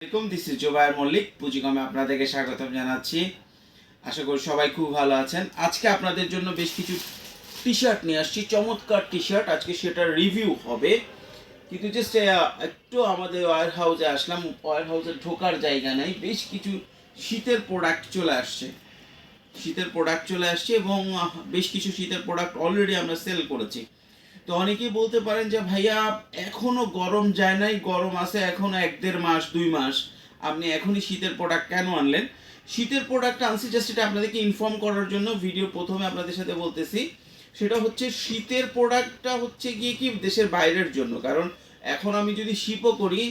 আসসালামাইকুম this is Zobayer Mallick পুঁজিকমে আপনাদেরকে স্বাগতম জানাচ্ছি। আশা করি সবাই খুব ভালো আছেন। আজকে আপনাদের জন্য বেশ কিছু টি শার্ট নিয়ে আসছি, চমৎকার টি শার্ট আজকে সেটার রিভিউ হবে। কিন্তু জাস্ট একটু আমাদের ওয়ার হাউসে আসলাম ওয়ার হাউসে ঢোকার জায়গা নেই। বেশ কিছু শীতের প্রোডাক্ট চলে আসছে। শীতের প্রোডাক্ট চলে আসছে এবং বেশ কিছু শীতের প্রোডাক্ট অলরেডি আমরা সেল করেছি। তো অনেকেই বলতে পারেন যে, ভাইয়া, এখনও গরম যায় নাই, গরম আছে এখনও এক দেড় মাস, দুই মাস। আপনি এখনই শীতের প্রোডাক্ট কেন আনলেন? শীতের প্রোডাক্ট আনছি জাস্ট এটা আপনাদেরকে ইনফর্ম করার জন্য। ভিডিও প্রথমে আপনাদের সাথে বলতেছি। সেটা হচ্ছে শীতের প্রোডাক্টটা হচ্ছে গিয়ে কি? দেশের বাইরের জন্য। কারণ এখন আমি যদি শিপও করি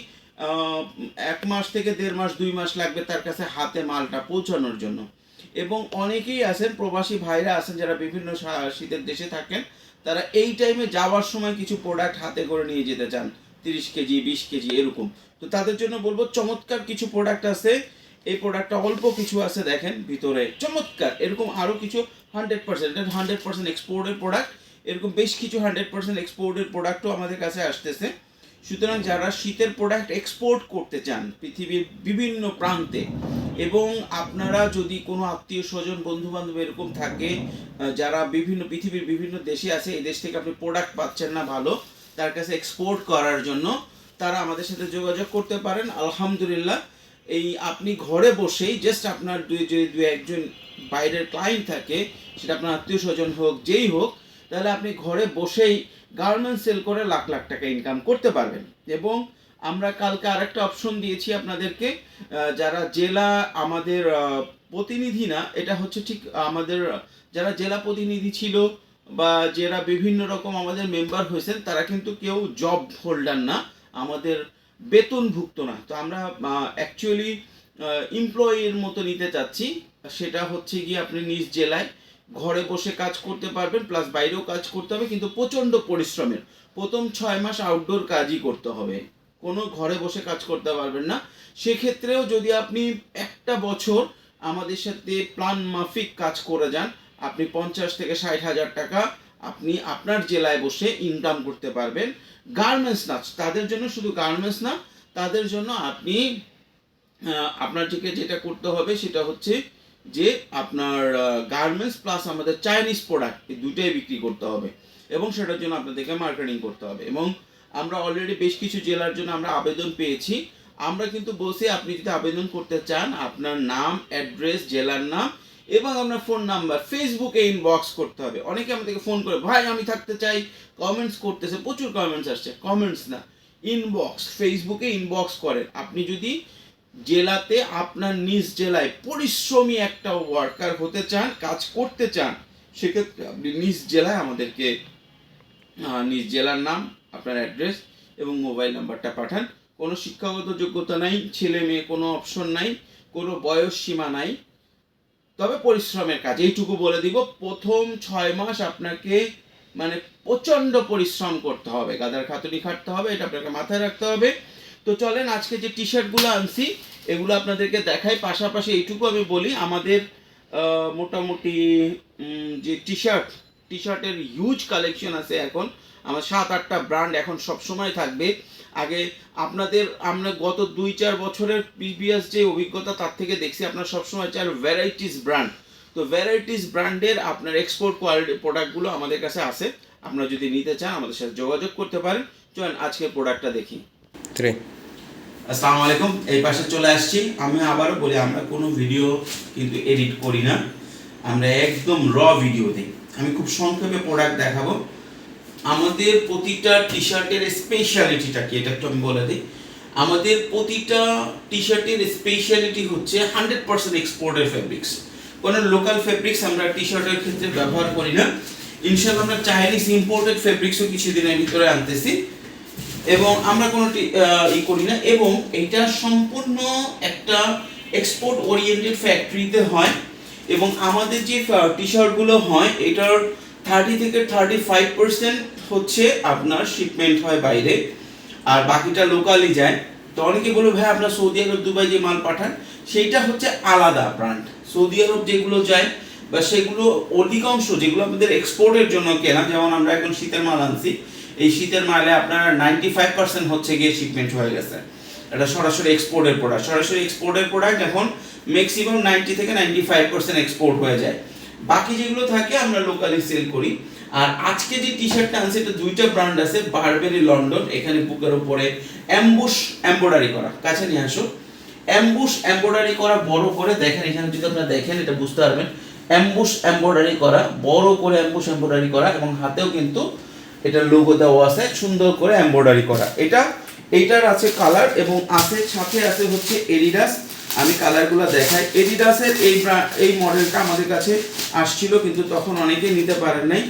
এক মাস থেকে দেড় মাস, দুই মাস লাগবে তার কাছে হাতে মালটা পৌঁছানোর জন্য। এবং অনেকেই আছেন, প্রবাসী ভাইরা আছেন যারা বিভিন্ন শীতের দেশে থাকেন। তারা এই টাইমে যাওয়ার সময় কিছু প্রোডাক্ট হাতে করে নিয়ে যেতে চান। তিরিশ কেজি, বিশ কেজি, এরকম। তো তাদের জন্য বলব, চমৎকার কিছু প্রোডাক্ট আছে। এই প্রোডাক্টটা অল্প কিছু আছে, দেখেন, ভিতরে। চমৎকার! এরকম আরও কিছু হান্ড্রেড পার্সেন্ট হান্ড্রেড পার্সেন্ট এক্সপোর্টের প্রোডাক্ট এরকম বেশ কিছু হান্ড্রেড পার্সেন্ট এক্সপোর্টের প্রোডাক্টও আমাদের কাছে আসতেছে। সুতরাং যারা শীতের প্রোডাক্ট এক্সপোর্ট করতে চান, পৃথিবীর বিভিন্ন প্রান্তে এবং আপনারা যদি কোনো আত্মীয় স্বজন বন্ধু বান্ধব এরকম থাকে যারা বিভিন্ন পৃথিবীর বিভিন্ন দেশে আছে, এই দেশ থেকে আপনি প্রোডাক্ট পাচ্ছেন না ভালো, তার কাছে এক্সপোর্ট করার জন্য তারা আমাদের সাথে যোগাযোগ করতে পারেন। আলহামদুলিল্লাহ, এই আপনি ঘরে বসেই জাস্ট আপনার দুই যদি দুই একজন বাইরের ক্লায়েন্ট থাকে, সেটা আপনার আত্মীয় স্বজন হোক, যেই হোক, তাহলে আপনি ঘরে বসেই গার্মেন্টস সেল করে লাখ লাখ টাকা ইনকাম করতে পারবেন। এবং আমরা কালকে আরেকটা অপশন দিয়েছি আপনাদেরকে। যারা জেলা আমাদের প্রতিনিধি না, এটা হচ্ছে ঠিক আমাদের, যারা জেলা প্রতিনিধি ছিল বা যারা বিভিন্ন রকম আমাদের মেম্বার হয়েছেন, তারা কিন্তু কেউ জব হোল্ডার না, আমাদের বেতনভুক্ত না। তো আমরা অ্যাকচুয়ালি এমপ্লয়ির মতো নিতে চাচ্ছি। সেটা হচ্ছে গিয়ে আপনি নিজ জেলায় ঘরে বসে কাজ করতে পারবেন প্লাস বাইরেও কাজ করতে হবে, কিন্তু প্রচণ্ড পরিশ্রমের। প্রথম ছয় মাস আউটডোর কাজই করতে হবে। কোনো ঘরে বসে কাজ করতে পারবেন না। সেক্ষেত্রেও যদি আপনি একটা বছর আমাদের সাথে প্ল্যান মাফিক কাজ করে যান, আপনি পঞ্চাশ থেকে ষাট হাজার টাকা আপনি আপনার জেলায় বসে ইনকাম করতে পারবেন। গার্মেন্টস না, তাদের জন্য শুধু গার্মেন্টস না, তাদের জন্য আপনি আপনার যেটা করতে হবে সেটা হচ্ছে যে আপনার গার্মেন্টস প্লাস আমাদের চাইনিজ প্রোডাক্ট এই দুটোই বিক্রি করতে হবে এবং সেটার জন্য আপনাদেরকে মার্কেটিং করতে হবে এবং আমরা অলরেডি বেশ কিছু জেলার জন্য আমরা আবেদন পেয়েছি। আমরা কিন্তু বসে আপনি যদি আবেদন করতে চান, আপনার নাম অ্যাড্রেস জেলার নাম এবং আপনার ফোন নাম্বার ফেসবুকে ইনবক্স করতে হবে। অনেকে আমাদেরকে ফোন করে, ভাই, আমি থাকতে চাই। কমেন্টস করতেছে, প্রচুর কমেন্টস আসছে। কমেন্টস না ইনবক্স ফেসবুকে ইনবক্স করেন। আপনি যদি জেলাতে আপনার নিজ জেলায় পরিশ্রমী একটা ওয়ার্কার হতে চান, কাজ করতে চান, সেক্ষেত্রে আপনি নিজ জেলায় আমাদেরকে নিজ জেলার নাম, আপনার অ্যাড্রেস এবং মোবাইল নাম্বারটা পাঠান। কোনো শিক্ষাগত যোগ্যতা নাই, ছেলে মেয়ে কোনো অপশন নাই, কোনো বয়স সীমা নাই। তবে পরিশ্রমের কাজ, এইটুকু বলে দিব, প্রথম ছয় মাস আপনাকে মানে প্রচণ্ড পরিশ্রম করতে হবে। গাদার খাতুনি খাটতে হবে, এটা আপনাকে মাথায় রাখতে হবে। তো চলেন, আজকে যে টি শার্টগুলো আনছি, এগুলো আপনাদেরকে দেখাই। পাশাপাশি এইটুকু আমি বলি, আমাদের মোটামুটি যে টি শার্ট টি শার্টের হিউজ কালেকশন আছে এখন। আমার সাত আটটা ব্র্যান্ড এখন সবসময় থাকবে। আগে আপনাদের আমরা গত দুই চার বছরের প্রিভিয়াস যে অভিজ্ঞতা তার থেকে দেখছি আপনার সবসময় চার ভ্যারাইটিস ব্র্যান্ড তো ভ্যারাইটিস ব্র্যান্ডের আপনার এক্সপোর্ট কোয়ালিটি প্রোডাক্টগুলো আমাদের কাছে আছে। আপনারা যদি নিতে চান আমাদের সাথে যোগাযোগ করতে পারেন। চলেন আজকে প্রোডাক্টটা দেখি। থ্রি আসসালামু আলাইকুম। এই পাশে চলে আসছি। আমি আবারও বলি আমরা কোনো ভিডিও কিন্তু এডিট করি না। আমরা একদম র ভিডিও দিই আমি খুব সংক্ষেপে প্রোডাক্ট দেখাবো। আমাদের প্রতিটা টি শার্টের স্পেশালিটিটা কি? এটা একটু আমি বলে দিই। আমাদের প্রতিটা টি শার্টের স্পেশালিটি হচ্ছে হান্ড্রেড পার্সেন্ট এক্সপোর্টের ফেব্রিক্স কোনো লোকাল ফেব্রিক্স আমরা টি শার্টের ক্ষেত্রে ব্যবহার করি না। ইনশাল্লাহ আমরা চাইনিজ ইম্পোর্টেড ফেব্রিক্সও কিছুদিনের ভিতরে আনতেছি। এবং আমরা কোনো ই করি না। এবং এটা সম্পূর্ণ একটা এক্সপোর্ট ওরিয়েন্টেড ফ্যাক্টরিতে হয়। এবং আমাদের যে টি শার্টগুলো হয়, এটার থার্টি থেকে থার্টি ফাইভ পার্সেন্ট হচ্ছে আপনার শিপমেন্ট হয় বাইরে, আর বাকিটা লোকালি যায়। তো অনেকে বলবে ভাই, আপনার সৌদি আরব, দুবাই যে মাল পাঠান, সেইটা হচ্ছে আলাদা ব্র্যান্ড সৌদি আরব যেগুলো যায়, বা সেগুলো অধিকাংশ যেগুলো আমাদের এক্সপোর্টের জন্য কেনা, যেমন আমরা এখন শীতের মাল আনছি, এই শীতের মালে আপনার নাইনটি ফাইভ পার্সেন্ট হচ্ছে গিয়ে শিপমেন্ট হয়ে গেছে। এটা সরাসরি এক্সপোর্টের প্রোডাক্ট সরাসরি এক্সপোর্টের প্রোডাক্ট এখন ম্যাক্সিমাম নাইনটি থেকে নাইনটি ফাইভ পার্সেন্ট এক্সপোর্ট হয়ে যায়। বাকি যেগুলো থাকে, আমরা লোকালি সেল করি। আর আজকে যে টি শার্টটা আনছে, এটা দুইটা ব্র্যান্ড আছে বারবেরি লন্ডন এখানে বুকের উপরে অ্যাম্বুশ এমব্রয়ডারি করা। কাছে নিয়ে আসো। অ্যাম্বুশ এমব্রয়ডারি করা, বড় করে, দেখেন, এখানে যদি আপনারা দেখেন, এটা বুঝতে পারবেন। অ্যাম্বুশ এমব্রয়ডারি করা, বড় করে অ্যাম্বুশ এমব্রয়ডারি করা, এবং হাতেও কিন্তু এটা লোগো দেওয়া আছে, সুন্দর করে এমব্রয়ডারি করা। এটা, এইটার আছে কালার এবং আছে, সাথে আছে হচ্ছে এডিডাস আমি কালারগুলো দেখাই। এডিডাসের এই এই মডেলটা আমাদের কাছে আসছিল, কিন্তু তখন অনেকেই নিতে পারেন নাই।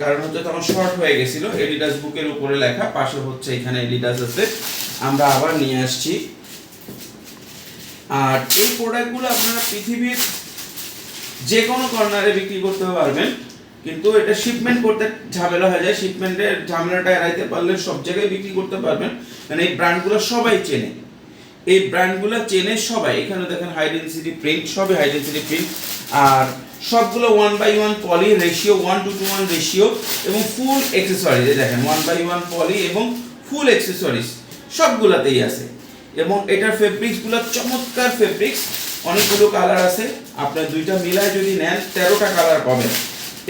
কারণ হচ্ছে তখন শর্ট হয়ে গেছিল। এডিডাস বুকের উপরে লেখা, পাশে হচ্ছে এখানে এডিডাস আছে। আমরা আবার নিয়ে আসছি। আর এই প্রোডাক্টগুলো আপনারা পৃথিবীর যে কোনো কর্নারে বিক্রি করতে পারবেন। কিন্তু এটা শিপমেন্ট করতে ঝামেলা হয়ে যায়। শিপমেন্টের ঝামেলাটা এড়াইতে পারলে সব জায়গায় বিক্রি করতে পারবেন। মানে এই ব্র্যান্ডগুলো সবাই চেনে। এই ব্র্যান্ডগুলো চেনে সবাই। এখানে দেখেন হাই ডেন্সিটি প্রিন্ট সবই হাই ডেন্সিটি প্রিন্ট আর সবগুলো one by one poly ratio one two two one ratio এবং ফুল এক্সেসরিজ দেখেন ওয়ান বাই ওয়ান পলি এবং ফুল এক্সেসরিজ সবগুলোতেই আছে। এবং এটার ফেব্রিক্সগুলো চমৎকার ফেব্রিক্স অনেকগুলো কালার আছে। আপনার দুইটা মিলায় যদি নেন, তেরোটা কালার পাবেন।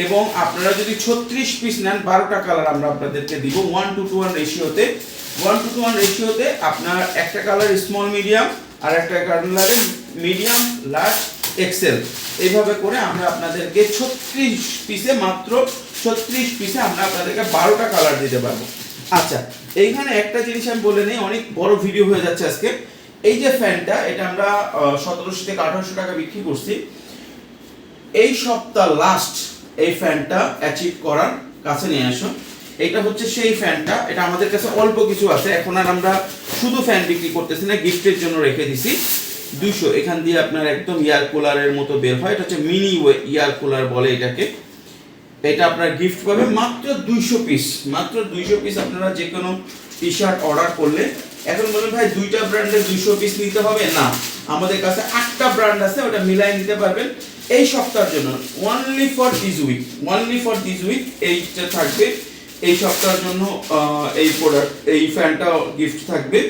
এবং আপনারা যদি ছত্রিশ পিস নেন, বারোটা কালার আমরা আপনাদেরকে দিব। ওয়ান টু টু ওয়ান রেশিওতে ওয়ান টু টু ওয়ান রেশিওতে আপনার একটা কালার স্মল মিডিয়াম আর একটা কালারের মিডিয়াম লার্জ এক্সেল এইভাবে করে আমরা আপনাদেরকে ছত্রিশ পিসে মাত্র ছত্রিশ পিসে আমরা আপনাদেরকে বারোটা কালার দিতে পারব। আচ্ছা এইখানে একটা জিনিস আমি বলে নেই, অনেক বড় ভিডিও হয়ে যাচ্ছে আজকে। এই যে ফ্যানটা এটা আমরা সতেরোশো থেকে আঠারোশো টাকা বিক্রি করছি। এই সপ্তাহ লাস্ট এই ফ্যানটা অ্যাচিভ করার কাছে নিয়ে আসো এটা হচ্ছে সেই ফ্যানটা। এটা আমাদের কাছে অল্প কিছু আছে। এখন আর আমরা শুধু ফ্যান বিক্রি করতেছি না, গিফটের জন্য রেখে দিছি। দুশো এখান দিয়ে আপনার একদম ইয়ার কুলারের মতো বের হয়। এটা হচ্ছে মিনি ইয়ার কুলার বলে এটাকে। এটা আপনার গিফট পাবে মাত্র দুইশো পিস। মাত্র দুইশো পিস আপনারা যে কোনো টি শার্ট অর্ডার করলে। এখন বলুন ভাই, দুইটা ব্র্যান্ডের দুইশো পিস নিতে হবে? না। আমাদের কাছে আটটা ব্র্যান্ড আছে, ওটা মিলাই নিতে পারবেন। এই সপ্তাহের জন্য। Only for this week only for this week এইটা থাকবে। এই সপ্তাহের জন্য এই প্রোডাক্ট এই ফ্যানটা গিফট থাকবে।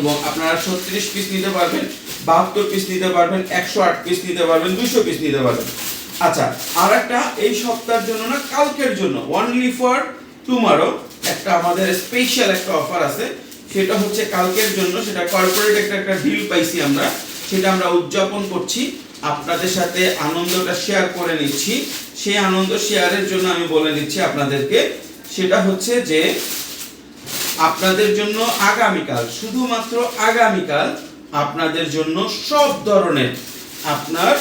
এবং আপনারা ছত্রিশ পিস নিতে পারবেন, বাহাত্তর পিস নিতে পারবেন, একশো আট পিস নিতে পারবেন দুশো পিস নিতে পারবেন। আচ্ছা আর একটা এই সপ্তাহের জন্য না, কালকের জন্য অনলি ফর টুমারো একটা আমাদের স্পেশাল একটা অফার আছে। সেটা হচ্ছে কালকের জন্য, সেটা কর্পোরেট একটা একটা ডিল পাইছি আমরা। সেটা আমরা উদযাপন করছি। আপনাদের সাথে আনন্দটা শেয়ার করে নিচ্ছি। সেই আনন্দ শেয়ারের জন্য আমি বলে দিচ্ছি আপনাদেরকে। সেটা হচ্ছে যে আপনাদের জন্য আগামীকাল, শুধুমাত্র আগামীকাল আপনাদের জন্য সব ধরনের আপনার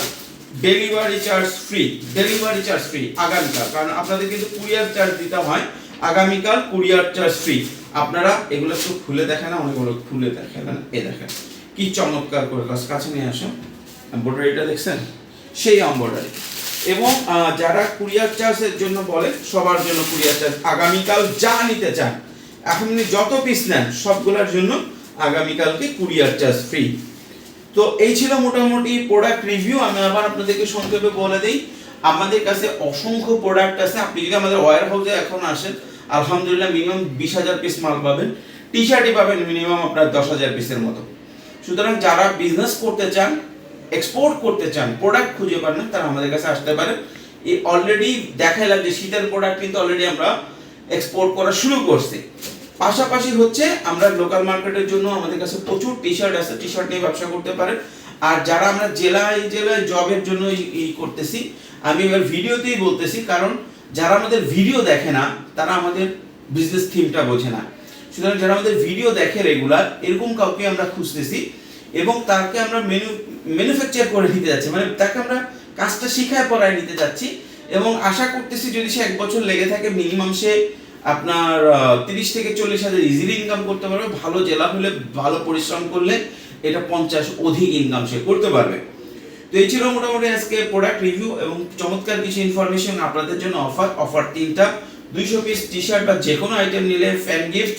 delivery charge free delivery charge free আগামীকাল। কারণ আপনাদের কিন্তু কুরিয়ার চার্জ দিতে হয়, আগামীকাল কুরিয়ার চার্জ ফ্রি আপনারা এগুলো একটু খুলে দেখেন না অনেকগুলো খুলে দেখেন। এ দেখেন, কি চমৎকার করে, কাছে নিয়ে আসো এম্ব্রয়ডারিটা দেখছেন? সেই এম্ব্রয়ডারি এবং যারা কুরিয়ার চার্জের জন্য বলে, সবার জন্য কুরিয়ার চার্জ আগামীকাল যা নিতে চান। আপনি যত পিস নেন, সবগুলোর জন্য আগামীকালকে কুরিয়ার চার্জ ফ্রি তো এই ছিল মোটামুটি প্রোডাক্ট রিভিউ আমি আবার আপনাদেরকে সংক্ষেপে বলে দিই, আমাদের কাছে অসংখ্য প্রোডাক্ট আছে। আপনি যদি আমাদের ওয়ার হাউসে এখন আসেন, আলহামদুলিল্লাহ মিনিমাম বিশ হাজার পিস মাল পাবেন। টি শার্টই পাবেন মিনিমাম আপনার দশ হাজার পিসের মতো। সুতরাং যারা বিজনেস করতে চান এক্সপোর্ট করতে চান প্রোডাক্ট খুঁজে পান না, তারা আমাদের কাছে আসতে পারেন এই অলরেডি দেখাইলাম যে শীতের প্রোডাক্ট কিন্তু অলরেডি আমরা এক্সপোর্ট করা শুরু করছি। পাশাপাশি হচ্ছে আমরা লোকাল মার্কেটের জন্য আমাদের কাছে প্রচুর টি শার্ট আছে টি শার্ট নিয়ে ব্যবসা করতে পারেন। আর যারা আমরা জেলায় জেলায় জবের জন্য ই করতেছি, আমি এবার ভিডিওতেই বলতেছি, কারণ যারা আমাদের ভিডিও দেখে না, তারা আমাদের বিজনেস থিমটা বোঝে না। সুতরাং যারা আমাদের ভিডিও দেখে রেগুলার এরকম কাউকে আমরা খুঁজতেছি এবং তাকে আমরা মেনু ম্যানুফ্যাকচার করে নিতে যাচ্ছি। মানে তাকে আমরা কাজটা শিখায় পড়ায় নিতে যাচ্ছি। এবং আশা করতেছি যদি সে এক বছর লেগে থাকে মিনিমাম সে আপনার তিরিশ থেকে চল্লিশ হাজার ইজিলি ইনকাম করতে পারবে। ভালো জেলা হলে ভালো পরিশ্রম করলে এটা পঞ্চাশ অধিক ইনকাম সে করতে পারবে। তো এই ছিল মোটামুটি আজকে প্রোডাক্ট রিভিউ এবং চমৎকার কিছু ইনফরমেশন আপনাদের জন্য অফার অফার তিনটা। দুইশো পিস টি শার্ট বা যে কোনো আইটেম নিলে ফ্যান গিফট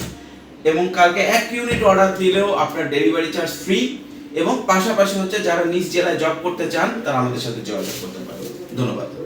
এবং কালকে এক ইউনিট অর্ডার দিলেও আপনার ডেলিভারি চার্জ ফ্রি এবং পাশাপাশি হচ্ছে যারা নিজ জেলায় জব করতে চান, তারা আমাদের সাথে যোগাযোগ করতে পারবে ধন্যবাদ।